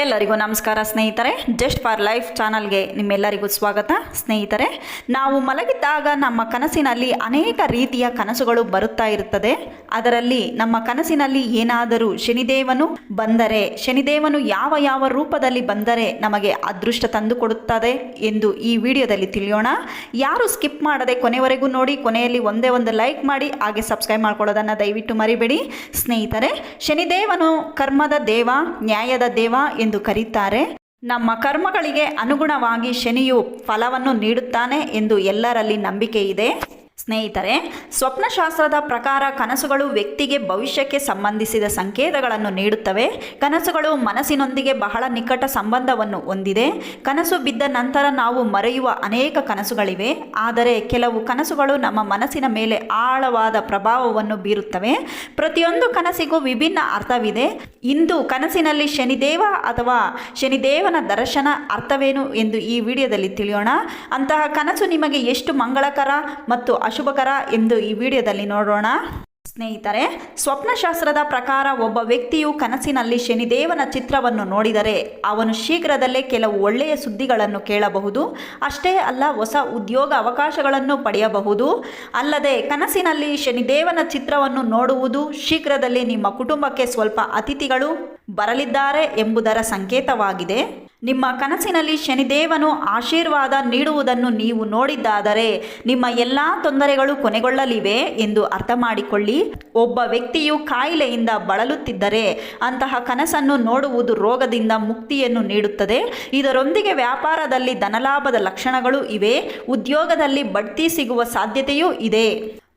ಎಲ್ಲರಿಗೂ ನಮಸ್ಕಾರ ಸ್ನೇಹಿತರೆ, ಜಸ್ಟ್ ಫಾರ್ ಲೈಫ್ ಚಾನಲ್ಗೆ ನಿಮ್ಮೆಲ್ಲರಿಗೂ ಸ್ವಾಗತ. ಸ್ನೇಹಿತರೆ, ನಾವು ಮಲಗಿದ್ದಾಗ ನಮ್ಮ ಕನಸಿನಲ್ಲಿ ಅನೇಕ ರೀತಿಯ ಕನಸುಗಳು ಬರುತ್ತಾ ಇರುತ್ತದೆ. ಅದರಲ್ಲಿ ನಮ್ಮ ಕನಸಿನಲ್ಲಿ ಏನಾದರೂ ಶನಿದೇವನು ಬಂದರೆ, ಶನಿದೇವನು ಯಾವ ಯಾವ ರೂಪದಲ್ಲಿ ಬಂದರೆ ನಮಗೆ ಅದೃಷ್ಟ ತಂದುಕೊಡುತ್ತದೆ ಎಂದು ಈ ವಿಡಿಯೋದಲ್ಲಿ ತಿಳಿಯೋಣ. ಯಾರು ಸ್ಕಿಪ್ ಮಾಡದೆ ಕೊನೆವರೆಗೂ ನೋಡಿ, ಕೊನೆಯಲ್ಲಿ ಒಂದೇ ಒಂದು ಲೈಕ್ ಮಾಡಿ, ಹಾಗೆ ಸಬ್ಸ್ಕ್ರೈಬ್ ಮಾಡ್ಕೊಳ್ಳೋದನ್ನು ದಯವಿಟ್ಟು ಮರಿಬೇಡಿ. ಸ್ನೇಹಿತರೆ, ಶನಿದೇವನು ಕರ್ಮದ ದೇವ, ನ್ಯಾಯದ ದೇವ ಎಂದು ಕರೀತಾರೆ ನಮ್ಮ ಕರ್ಮಗಳಿಗೆ ಅನುಗುಣವಾಗಿ ಶನಿಯು ಫಲವನ್ನು ನೀಡುತ್ತಾನೆ ಎಂದು ಎಲ್ಲರಲ್ಲಿ ನಂಬಿಕೆ ಇದೆ ಸ್ನೇಹಿತರೆ, ಸ್ವಪ್ನಶಾಸ್ತ್ರದ ಪ್ರಕಾರ ಕನಸುಗಳು ವ್ಯಕ್ತಿಗೆ ಭವಿಷ್ಯಕ್ಕೆ ಸಂಬಂಧಿಸಿದ ಸಂಕೇತಗಳನ್ನು ನೀಡುತ್ತವೆ. ಕನಸುಗಳು ಮನಸ್ಸಿನೊಂದಿಗೆ ಬಹಳ ನಿಕಟ ಸಂಬಂಧವನ್ನು ಹೊಂದಿದೆ. ಕನಸು ಬಿದ್ದ ನಂತರ ನಾವು ಮರೆಯುವ ಅನೇಕ ಕನಸುಗಳಿವೆ. ಆದರೆ ಕೆಲವು ಕನಸುಗಳು ನಮ್ಮ ಮನಸ್ಸಿನ ಮೇಲೆ ಆಳವಾದ ಪ್ರಭಾವವನ್ನು ಬೀರುತ್ತವೆ. ಪ್ರತಿಯೊಂದು ಕನಸಿಗೂ ವಿಭಿನ್ನ ಅರ್ಥವಿದೆ. ಇಂದು ಕನಸಿನಲ್ಲಿ ಶನಿದೇವ ಅಥವಾ ಶನಿದೇವನ ದರ್ಶನ ಅರ್ಥವೇನು ಎಂದು ಈ ವಿಡಿಯೋದಲ್ಲಿ ತಿಳಿಯೋಣ. ಅಂತಹ ಕನಸು ನಿಮಗೆ ಎಷ್ಟು ಮಂಗಳಕರ ಮತ್ತು ಅಶುಭಕರ ಎಂದು ಈ ವಿಡಿಯೋದಲ್ಲಿ ನೋಡೋಣ. ಸ್ನೇಹಿತರೆ, ಸ್ವಪ್ನಶಾಸ್ತ್ರದ ಪ್ರಕಾರ ಒಬ್ಬ ವ್ಯಕ್ತಿಯು ಕನಸಿನಲ್ಲಿ ಶನಿದೇವನ ಚಿತ್ರವನ್ನು ನೋಡಿದರೆ ಅವನು ಶೀಘ್ರದಲ್ಲೇ ಕೆಲವು ಒಳ್ಳೆಯ ಸುದ್ದಿಗಳನ್ನು ಕೇಳಬಹುದು. ಅಷ್ಟೇ ಅಲ್ಲ, ಹೊಸ ಉದ್ಯೋಗ ಅವಕಾಶಗಳನ್ನು ಪಡೆಯಬಹುದು. ಅಲ್ಲದೆ, ಕನಸಿನಲ್ಲಿ ಶನಿದೇವನ ಚಿತ್ರವನ್ನು ನೋಡುವುದು ಶೀಘ್ರದಲ್ಲೇ ನಿಮ್ಮ ಕುಟುಂಬಕ್ಕೆ ಸ್ವಲ್ಪ ಅತಿಥಿಗಳು ಬರಲಿದ್ದಾರೆ ಎಂಬುದರ ಸಂಕೇತವಾಗಿದೆ. ನಿಮ್ಮ ಕನಸಿನಲ್ಲಿ ಶನಿದೇವನು ಆಶೀರ್ವಾದ ನೀಡುವುದನ್ನು ನೀವು ನೋಡಿದ್ದಾದರೆ ನಿಮ್ಮ ಎಲ್ಲ ತೊಂದರೆಗಳು ಕೊನೆಗೊಳ್ಳಲಿವೆ ಎಂದು ಅರ್ಥ ಮಾಡಿಕೊಳ್ಳಿ ಒಬ್ಬ ವ್ಯಕ್ತಿಯು ಕಾಯಿಲೆಯಿಂದ ಬಳಲುತ್ತಿದ್ದರೆ ಅಂತಹ ಕನಸನ್ನು ನೋಡುವುದು ರೋಗದಿಂದ ಮುಕ್ತಿಯನ್ನು ನೀಡುತ್ತದೆ. ಇದರೊಂದಿಗೆ ವ್ಯಾಪಾರದಲ್ಲಿ ಧನಲಾಭದ ಲಕ್ಷಣಗಳು ಇವೆ. ಉದ್ಯೋಗದಲ್ಲಿ ಬಡ್ತಿ ಸಿಗುವ ಸಾಧ್ಯತೆಯೂ ಇದೆ.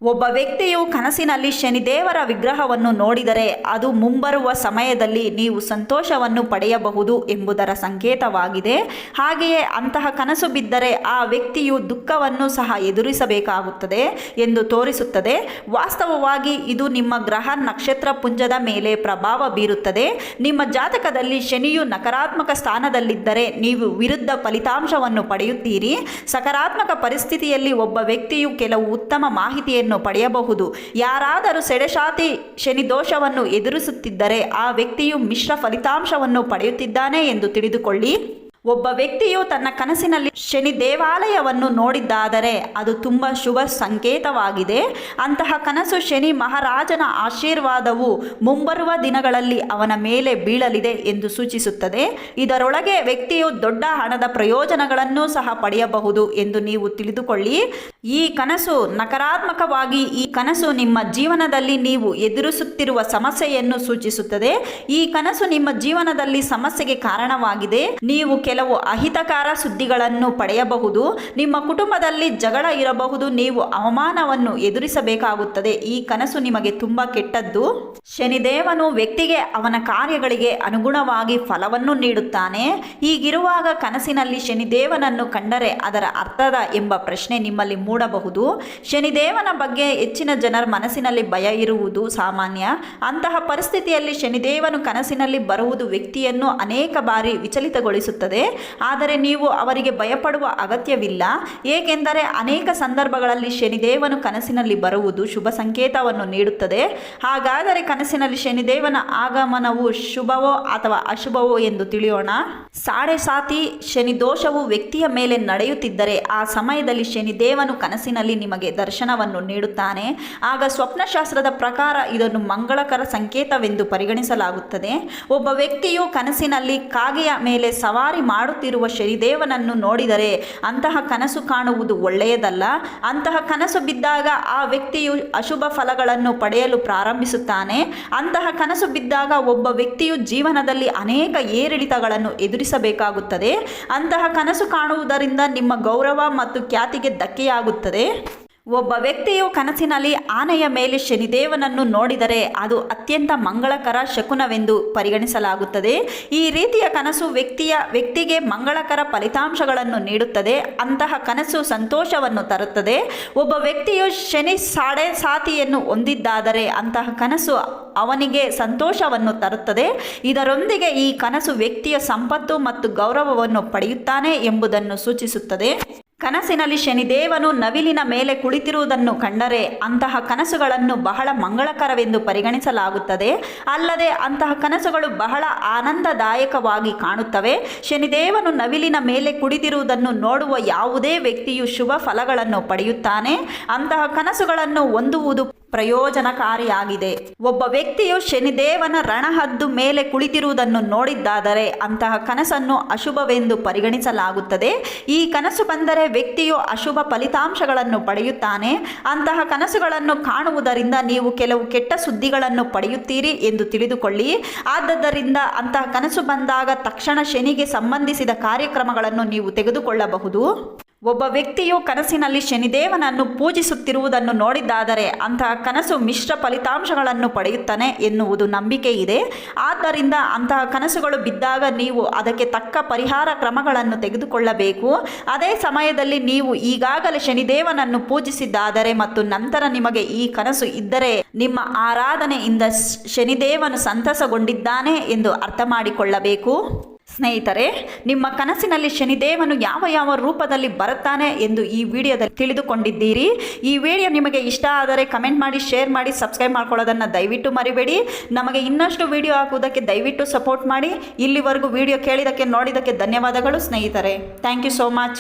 ಒಬ್ಬ ವ್ಯಕ್ತಿಯು ಕನಸಿನಲ್ಲಿ ಶನಿದೇವರ ವಿಗ್ರಹವನ್ನು ನೋಡಿದರೆ ಅದು ಮುಂಬರುವ ಸಮಯದಲ್ಲಿ ನೀವು ಸಂತೋಷವನ್ನು ಪಡೆಯಬಹುದು ಎಂಬುದರ ಸಂಕೇತವಾಗಿದೆ. ಹಾಗೆಯೇ ಅಂತಹ ಕನಸು ಬಿದ್ದರೆ ಆ ವ್ಯಕ್ತಿಯು ದುಃಖವನ್ನು ಸಹ ಎದುರಿಸಬೇಕಾಗುತ್ತದೆ ಎಂದು ತೋರಿಸುತ್ತದೆ. ವಾಸ್ತವವಾಗಿ ಇದು ನಿಮ್ಮ ಗ್ರಹ ನಕ್ಷತ್ರ ಪುಂಜದ ಮೇಲೆ ಪ್ರಭಾವ ಬೀರುತ್ತದೆ. ನಿಮ್ಮ ಜಾತಕದಲ್ಲಿ ಶನಿಯು ನಕಾರಾತ್ಮಕ ಸ್ಥಾನದಲ್ಲಿದ್ದರೆ ನೀವು ವಿರುದ್ಧ ಫಲಿತಾಂಶವನ್ನು ಪಡೆಯುತ್ತೀರಿ. ಸಕಾರಾತ್ಮಕ ಪರಿಸ್ಥಿತಿಯಲ್ಲಿ ಒಬ್ಬ ವ್ಯಕ್ತಿಯು ಕೆಲವು ಉತ್ತಮ ಮಾಹಿತಿಯನ್ನು ಪಡೆಯಬಹುದು. ಯಾರಾದರೂ ಸೆಡೆಶಾತಿ ಶನಿ ದೋಷವನ್ನು ಎದುರಿಸುತ್ತಿದ್ದರೆ ಆ ವ್ಯಕ್ತಿಯು ಮಿಶ್ರ ಫಲಿತಾಂಶವನ್ನು ಪಡೆಯುತ್ತಿದ್ದಾನೆ ಎಂದು ತಿಳಿದುಕೊಳ್ಳಿ. ಒಬ್ಬ ವ್ಯಕ್ತಿಯು ತನ್ನ ಕನಸಿನಲ್ಲಿ ಶನಿ ದೇವಾಲಯವನ್ನು ನೋಡಿದ್ದಾದರೆ ಅದು ತುಂಬ ಶುಭ ಸಂಕೇತವಾಗಿದೆ. ಅಂತಹ ಕನಸು ಶನಿ ಮಹಾರಾಜನ ಆಶೀರ್ವಾದವು ಮುಂಬರುವ ದಿನಗಳಲ್ಲಿ ಅವನ ಮೇಲೆ ಬೀಳಲಿದೆ ಎಂದು ಸೂಚಿಸುತ್ತದೆ. ಇದರೊಳಗೆ ವ್ಯಕ್ತಿಯು ದೊಡ್ಡ ಹಣದ ಪ್ರಯೋಜನಗಳನ್ನು ಸಹ ಪಡೆಯಬಹುದು ಎಂದು ನೀವು ತಿಳಿದುಕೊಳ್ಳಿ. ಈ ಕನಸು ನಕಾರಾತ್ಮಕವಾಗಿ ಈ ಕನಸು ನಿಮ್ಮ ಜೀವನದಲ್ಲಿ ನೀವು ಎದುರಿಸುತ್ತಿರುವ ಸಮಸ್ಯೆಯನ್ನು ಸೂಚಿಸುತ್ತದೆ. ಈ ಕನಸು ನಿಮ್ಮ ಜೀವನದಲ್ಲಿ ಸಮಸ್ಯೆಗೆ ಕಾರಣವಾಗಿದೆ. ನೀವು ಕೆಲವು ಅಹಿತಕಾರ ಸುದ್ದಿಗಳನ್ನು ಪಡೆಯಬಹುದು. ನಿಮ್ಮ ಕುಟುಂಬದಲ್ಲಿ ಜಗಳ ಇರಬಹುದು. ನೀವು ಅವಮಾನವನ್ನು ಎದುರಿಸಬೇಕಾಗುತ್ತದೆ. ಈ ಕನಸು ನಿಮಗೆ ತುಂಬ ಕೆಟ್ಟದ್ದು. ಶನಿದೇವನು ವ್ಯಕ್ತಿಗೆ ಅವನ ಕಾರ್ಯಗಳಿಗೆ ಅನುಗುಣವಾಗಿ ಫಲವನ್ನು ನೀಡುತ್ತಾನೆ. ಹೀಗಿರುವಾಗ ಕನಸಿನಲ್ಲಿ ಶನಿದೇವನನ್ನು ಕಂಡರೆ ಅದರ ಅರ್ಥದ ಎಂಬ ಪ್ರಶ್ನೆ ನಿಮ್ಮಲ್ಲಿ ಮೂಡಬಹುದು. ಶನಿದೇವನ ಬಗ್ಗೆ ಹೆಚ್ಚಿನ ಜನರ ಮನಸ್ಸಿನಲ್ಲಿ ಭಯ ಇರುವುದು ಸಾಮಾನ್ಯ. ಅಂತಹ ಪರಿಸ್ಥಿತಿಯಲ್ಲಿ ಶನಿದೇವನು ಕನಸಿನಲ್ಲಿ ಬರುವುದು ವ್ಯಕ್ತಿಯನ್ನು ಅನೇಕ ಬಾರಿ ವಿಚಲಿತಗೊಳಿಸುತ್ತದೆ. ಆದರೆ ನೀವು ಅವರಿಗೆ ಭಯಪಡುವ ಅಗತ್ಯವಿಲ್ಲ. ಏಕೆಂದರೆ ಅನೇಕ ಸಂದರ್ಭಗಳಲ್ಲಿ ಶನಿದೇವನು ಕನಸಿನಲ್ಲಿ ಬರುವುದು ಶುಭ ಸಂಕೇತವನ್ನು ನೀಡುತ್ತದೆ. ಹಾಗಾದರೆ ಕನಸಿನಲ್ಲಿ ಶನಿದೇವನ ಆಗಮನವು ಶುಭವೋ ಅಥವಾ ಅಶುಭವೋ ಎಂದು ತಿಳಿಯೋಣ. ಸಾಡೆ ಸಾತಿ ಶನಿ ದೋಷವು ವ್ಯಕ್ತಿಯ ಮೇಲೆ ನಡೆಯುತ್ತಿದ್ದರೆ ಆ ಸಮಯದಲ್ಲಿ ಶನಿದೇವನು ಕನಸಿನಲ್ಲಿ ನಿಮಗೆ ದರ್ಶನವನ್ನು ನೀಡುತ್ತಾನೆ. ಆಗ ಸ್ವಪ್ನಶಾಸ್ತ್ರದ ಪ್ರಕಾರ ಇದನ್ನು ಮಂಗಳಕರ ಸಂಕೇತವೆಂದು ಪರಿಗಣಿಸಲಾಗುತ್ತದೆ. ಒಬ್ಬ ವ್ಯಕ್ತಿಯು ಕನಸಿನಲ್ಲಿ ಕಾಗೆಯ ಮೇಲೆ ಸವಾರಿ ಮಾಡುತ್ತಿರುವ ಶನಿದೇವನನ್ನು ನೋಡಿದರೆ ಅಂತಹ ಕನಸು ಕಾಣುವುದು ಒಳ್ಳೆಯದಲ್ಲ. ಅಂತಹ ಕನಸು ಬಿದ್ದಾಗ ಆ ವ್ಯಕ್ತಿಯು ಅಶುಭ ಫಲಗಳನ್ನು ಪಡೆಯಲು ಪ್ರಾರಂಭಿಸುತ್ತಾನೆ. ಅಂತಹ ಕನಸು ಬಿದ್ದಾಗ ಒಬ್ಬ ವ್ಯಕ್ತಿಯು ಜೀವನದಲ್ಲಿ ಅನೇಕ ಏರಿಳಿತಗಳನ್ನು ಎದುರಿಸಬೇಕಾಗುತ್ತದೆ. ಅಂತಹ ಕನಸು ಕಾಣುವುದರಿಂದ ನಿಮ್ಮ ಗೌರವ ಮತ್ತು ಖ್ಯಾತಿಗೆ ಧಕ್ಕೆಯಾಗುತ್ತದೆ. ಒಬ್ಬ ವ್ಯಕ್ತಿಯು ಕನಸಿನಲ್ಲಿ ಆನೆಯ ಮೇಲೆ ಶನಿದೇವನನ್ನು ನೋಡಿದರೆ ಅದು ಅತ್ಯಂತ ಮಂಗಳಕರ ಶಕುನವೆಂದು ಪರಿಗಣಿಸಲಾಗುತ್ತದೆ. ಈ ರೀತಿಯ ಕನಸು ವ್ಯಕ್ತಿಯ ವ್ಯಕ್ತಿಗೆ ಮಂಗಳಕರ ಫಲಿತಾಂಶಗಳನ್ನು ನೀಡುತ್ತದೆ. ಅಂತಹ ಕನಸು ಸಂತೋಷವನ್ನು ತರುತ್ತದೆ. ಒಬ್ಬ ವ್ಯಕ್ತಿಯು ಶನಿ ಸಾಡೆ ಸಾತಿಯನ್ನು ಹೊಂದಿದ್ದಾದರೆ ಅಂತಹ ಕನಸು ಅವನಿಗೆ ಸಂತೋಷವನ್ನು ತರುತ್ತದೆ. ಇದರೊಂದಿಗೆ ಈ ಕನಸು ವ್ಯಕ್ತಿಯ ಸಂಪತ್ತು ಮತ್ತು ಗೌರವವನ್ನು ಪಡೆಯುತ್ತಾನೆ ಎಂಬುದನ್ನು ಸೂಚಿಸುತ್ತದೆ. ಕನಸಿನಲ್ಲಿ ಶನಿದೇವನು ನವಿಲಿನ ಮೇಲೆ ಕುಳಿತಿರುವುದನ್ನು ಕಂಡರೆ ಅಂತಹ ಕನಸುಗಳನ್ನು ಬಹಳ ಮಂಗಳಕರವೆಂದು ಪರಿಗಣಿಸಲಾಗುತ್ತದೆ. ಅಲ್ಲದೆ ಅಂತಹ ಕನಸುಗಳು ಬಹಳ ಆನಂದದಾಯಕವಾಗಿ ಕಾಣುತ್ತವೆ. ಶನಿದೇವನು ನವಿಲಿನ ಮೇಲೆ ಕುಳಿತಿರುವುದನ್ನು ನೋಡುವ ಯಾವುದೇ ವ್ಯಕ್ತಿಯು ಶುಭ ಫಲಗಳನ್ನು ಪಡೆಯುತ್ತಾನೆ. ಅಂತಹ ಕನಸುಗಳನ್ನು ಹೊಂದುವುದು ಪ್ರಯೋಜನಕಾರಿಯಾಗಿದೆ. ಒಬ್ಬ ವ್ಯಕ್ತಿಯು ಶನಿದೇವನ ರಣಹದ್ದು ಮೇಲೆ ಕುಳಿತಿರುವುದನ್ನು ನೋಡಿದ್ದಾದರೆ ಅಂತಹ ಕನಸನ್ನು ಅಶುಭವೆಂದು ಪರಿಗಣಿಸಲಾಗುತ್ತದೆ. ಈ ಕನಸು ಬಂದರೆ ವ್ಯಕ್ತಿಯು ಅಶುಭ ಫಲಿತಾಂಶಗಳನ್ನು ಪಡೆಯುತ್ತಾನೆ. ಅಂತಹ ಕನಸುಗಳನ್ನು ಕಾಣುವುದರಿಂದ ನೀವು ಕೆಲವು ಕೆಟ್ಟ ಸುದ್ದಿಗಳನ್ನು ಪಡೆಯುತ್ತೀರಿ ಎಂದು ತಿಳಿದುಕೊಳ್ಳಿ. ಆದ್ದರಿಂದ ಅಂತಹ ಕನಸು ಬಂದಾಗ ತಕ್ಷಣ ಶನಿಗೆ ಸಂಬಂಧಿಸಿದ ಕಾರ್ಯಕ್ರಮಗಳನ್ನು ನೀವು ತೆಗೆದುಕೊಳ್ಳಬಹುದು. ಒಬ್ಬ ವ್ಯಕ್ತಿಯು ಕನಸಿನಲ್ಲಿ ಶನಿದೇವನನ್ನು ಪೂಜಿಸುತ್ತಿರುವುದನ್ನು ನೋಡಿದ್ದಾದರೆ ಅಂತಹ ಕನಸು ಮಿಶ್ರ ಫಲಿತಾಂಶಗಳನ್ನು ಪಡೆಯುತ್ತಾನೆ ಎನ್ನುವುದು ನಂಬಿಕೆ ಇದೆ. ಆದ್ದರಿಂದ ಅಂತಹ ಕನಸುಗಳು ಬಿದ್ದಾಗ ನೀವು ಅದಕ್ಕೆ ತಕ್ಕ ಪರಿಹಾರ ಕ್ರಮಗಳನ್ನು ತೆಗೆದುಕೊಳ್ಳಬೇಕು. ಅದೇ ಸಮಯದಲ್ಲಿ ನೀವು ಈಗಾಗಲೇ ಶನಿದೇವನನ್ನು ಪೂಜಿಸಿದ್ದಾದರೆ ಮತ್ತು ನಂತರ ನಿಮಗೆ ಈ ಕನಸು ಇದ್ದರೆ ನಿಮ್ಮ ಆರಾಧನೆಯಿಂದ ಶನಿದೇವನು ಸಂತಸಗೊಂಡಿದ್ದಾನೆ ಎಂದು ಅರ್ಥ ಮಾಡಿಕೊಳ್ಳಬೇಕು ಸ್ನೇಹಿತರೆ, ನಿಮ್ಮ ಕನಸಿನಲ್ಲಿ ಶನಿದೇವನು ಯಾವ ಯಾವ ರೂಪದಲ್ಲಿ ಬರುತ್ತಾನೆ ಎಂದು ಈ ವಿಡಿಯೋದಲ್ಲಿ ತಿಳಿದುಕೊಂಡಿದ್ದೀರಿ. ಈ ವಿಡಿಯೋ ನಿಮಗೆ ಇಷ್ಟ ಆದರೆ ಕಮೆಂಟ್ ಮಾಡಿ, ಶೇರ್ ಮಾಡಿ, ಸಬ್ಸ್ಕ್ರೈಬ್ ಮಾಡ್ಕೊಳ್ಳೋದನ್ನು ದಯವಿಟ್ಟು ಮರಿಬೇಡಿ. ನಮಗೆ ಇನ್ನಷ್ಟು ವಿಡಿಯೋ ಹಾಕುವುದಕ್ಕೆ ದಯವಿಟ್ಟು ಸಪೋರ್ಟ್ ಮಾಡಿ. ಇಲ್ಲಿವರೆಗೂ ವಿಡಿಯೋ ಕೇಳಿದಕ್ಕೆ ನೋಡಿದಕ್ಕೆ ಧನ್ಯವಾದಗಳು ಸ್ನೇಹಿತರೆ. Thank you so much.